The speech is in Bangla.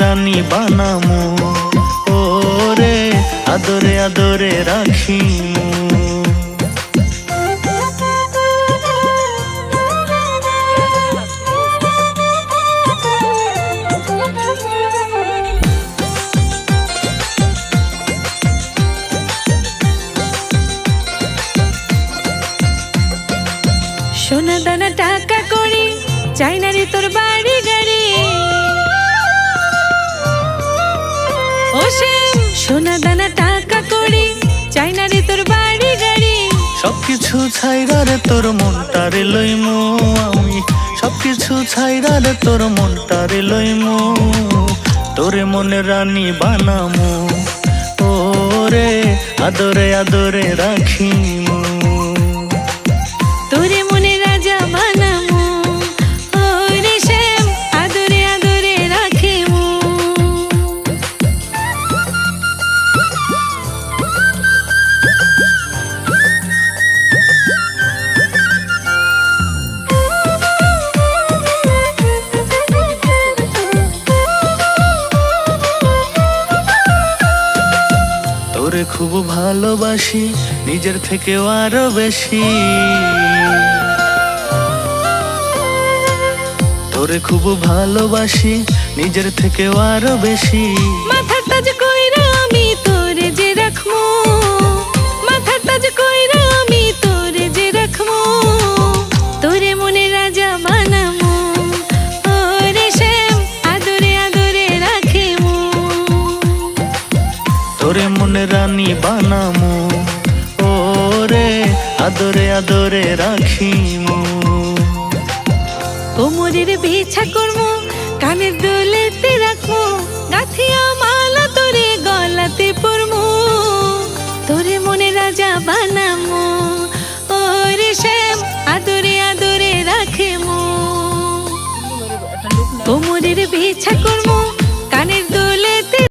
রানী বানামু। ওরে আদরে আদরে রাখিমু। সোনা দানা টাকা করি চাই তোর বাড়ি। সোনা দানা টাকা করি চাই না রে সবকিছু ছাইরা রে তোর মনটারে লইমু আমি। সবকিছু ছাইরা রে তোর মনটারে লইমু, তোরে মনে রানী বানামু। ওরে আদরে আদরে রাখিমু। তোরে খুব ভালোবাসি, নিজের থেকেও আরও বেশি। তোরে খুব ভালোবাসি, নিজের থেকেও আরও বেশি। মাথার তোরে মনে রানী বানামু। ওরে আদরে আদরে রাখিমু। কোমরের বিছা করমু, কানের দুলেতে রাখমু, গাথিয়া মালা তোরে গলাতে পরমু। তোরে মনে রাজা বানামু, ওরে শ্যাম, আদরে আদরে রাখেমু। কোমরের বিছা